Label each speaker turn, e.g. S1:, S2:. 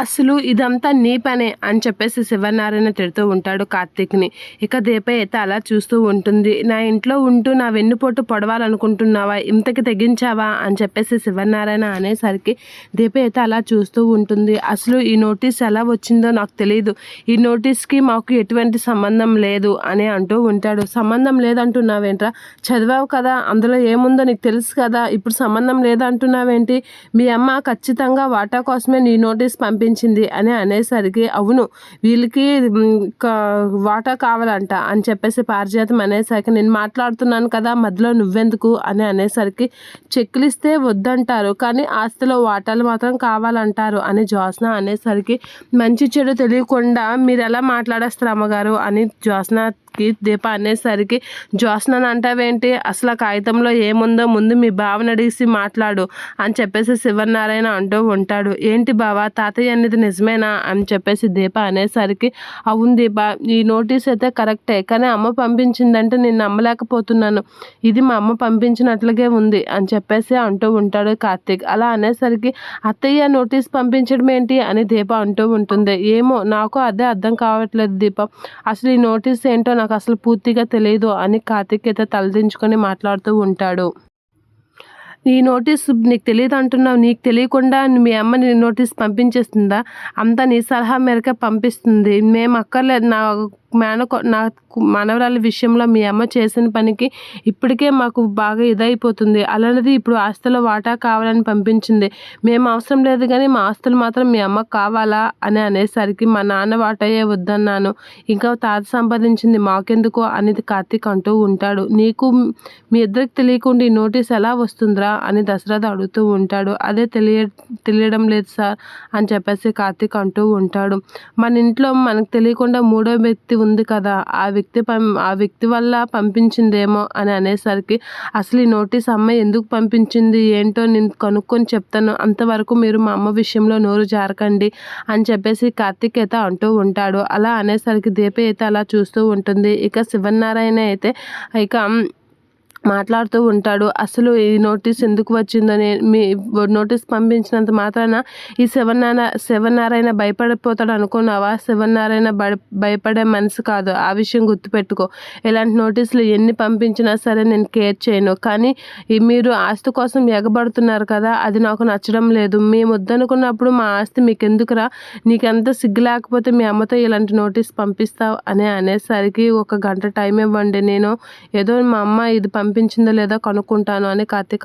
S1: అసలు ఇదంతా నీ పనే అని చెప్పేసి శివనారాయణ తిడుతూ ఉంటాడు కార్తీక్ని. ఇక దీప అయితే అలా చూస్తూ ఉంటుంది. నా ఇంట్లో ఉంటూ నా వెన్నుపోటు పొడవాలనుకుంటున్నావా? ఇంతకి తెగించావా? అని చెప్పేసి శివనారాయణ అనేసరికి దీప అయితే అలా చూస్తూ ఉంటుంది. అసలు ఈ నోటీస్ ఎలా వచ్చిందో నాకు తెలియదు ఈ నోటీస్కి మాకు ఎటువంటి సంబంధం లేదు అని అంటూ ఉంటాడు. సంబంధం లేదంటున్నావేంట్రా? చదివావు కదా? అందులో ఏముందో నీకు తెలుసు కదా? ఇప్పుడు సంబంధం లేదంటున్నావేంటి? మీ అమ్మ ఖచ్చితంగా వాటా కోసమే నీ నోటీస్ పంపించింది అని అనేసరికి అవును వీళ్ళకి వాటా కావాలంట అని చెప్పేసి పారిజాతం అనేసరికి నేను మాట్లాడుతున్నాను కదా మధ్యలో నువ్వెందుకు? అని అనేసరికి చెక్కులు ఇస్తే వద్దంటారు కానీ ఆస్తిలో వాటాలు మాత్రం కావాలంటారు అని జ్యోత్స్న అనేసరికి మంచి చెడు తెలియకుండా మీరు ఎలా మాట్లాడేస్తారు అమ్మగారు? అని జ్యోత్స్న కి దీప అనేసరికి జ్యోత్స్నని అంటావేంటి అసలు కాగితంలో ఏముందో ముందు మీ బావని అడిగి మాట్లాడు అని చెప్పేసి శివనారాయణ అంటూ ఉంటాడు. ఏంటి బావ తాతయ్య అనేది నిజమేనా? అని చెప్పేసి దీప అనేసరికి అవును దీప ఈ నోటీస్ అయితే కరెక్టే కానీ అమ్మ పంపించిందంటే నేను నమ్మలేకపోతున్నాను. ఇది మా అమ్మ పంపించినట్లుగే ఉంది అని చెప్పేసి అంటూ ఉంటాడు కార్తీక్. అలా అనేసరికి అత్తయ్య నోటీస్ పంపించడం ఏంటి అని దీప అంటూ ఉంటుంది. ఏమో నాకు అదే అర్థం కావట్లేదు దీప. అసలు ఈ నోటీస్ ఏంటో నాకు అసలు పూర్తిగా తెలియదు అని కార్తిక్ అయితే తలదించుకొని మాట్లాడుతూ ఉంటాడు. నీ నోటీస్ నీకు తెలియదు అంటున్నావు నీకు తెలియకుండా మీ అమ్మ నీ నోటీస్ పంపించేస్తుందా? అంతా నీ సలహా మేరకే పంపిస్తుంది. మేము అక్కర్లేదు. నా మేనకో నా మనవరాల విషయంలో మీ అమ్మ చేసిన పనికి ఇప్పటికే మాకు బాగా ఇదైపోతుంది. అలాంటిది ఇప్పుడు ఆస్తుల వాటా కావాలని పంపించింది. మేము అవసరం లేదు కానీ మా ఆస్తులు మాత్రం మీ అమ్మ కావాలా అని అనేసరికి మా నాన్న వాటయ్యే వద్దన్నాను. ఇంకా తాత సంపాదించింది మాకెందుకో అనేది కార్తీక్ అంటూ ఉంటాడు. నీకు మీ ఇద్దరికి తెలియకుండా ఈ నోటీస్ ఎలా వస్తుందిరా? అని దశరథ అడుగుతూ ఉంటాడు. అదే తెలియ తెలియడం లేదు సార్ అని చెప్పేసి కార్తీక్ అంటూ ఉంటాడు. మన ఇంట్లో మనకు తెలియకుండా మూడో వ్యక్తి ఉంది కదా ఆ వ్యక్తి పం ఆ వ్యక్తి వల్ల పంపించిందేమో అని అనేసరికి అసలు ఈ నోటీస్ అమ్మ ఎందుకు పంపించింది? ఏంటో నేను కనుక్కొని చెప్తాను. అంతవరకు మీరు మా అమ్మ విషయంలో నోరు జారకండి అని చెప్పేసి కార్తీక్ అయితే అంటూ ఉంటాడు. అలా అనేసరికి దీప అయితే అలా చూస్తూ ఉంటుంది. ఇక శివనారాయణ అయితే ఇక మాట్లాడుతూ ఉంటాడు. అసలు ఈ నోటీస్ ఎందుకు వచ్చిందని మీ నోటీస్ పంపించినంత మాత్రాన ఈ శివనారాయణ శివనారాయణ భయపడిపోతాడు అనుకున్నావా? శివనారాయణ భయపడే మనసు కాదు. ఆ విషయం గుర్తుపెట్టుకో. ఇలాంటి నోటీసులు ఎన్ని పంపించినా సరే నేను కేర్ చేయను. కానీ మీరు ఆస్తి కోసం ఎగబడుతున్నారు కదా అది నాకు నచ్చడం లేదు. మేము వద్దనుకున్నప్పుడు మా ఆస్తి మీకు ఎందుకురా నీకెంత సిగ్గు లేకపోతే మీ అమ్మతో ఇలాంటి నోటీస్ పంపిస్తావు? అని అనేసరికి ఒక గంట టైం ఇవ్వండి. నేను ఏదో మా అమ్మ ఇది పంపి పంపించిందో లేదో కనుక్కుంటాను అని కార్తీక్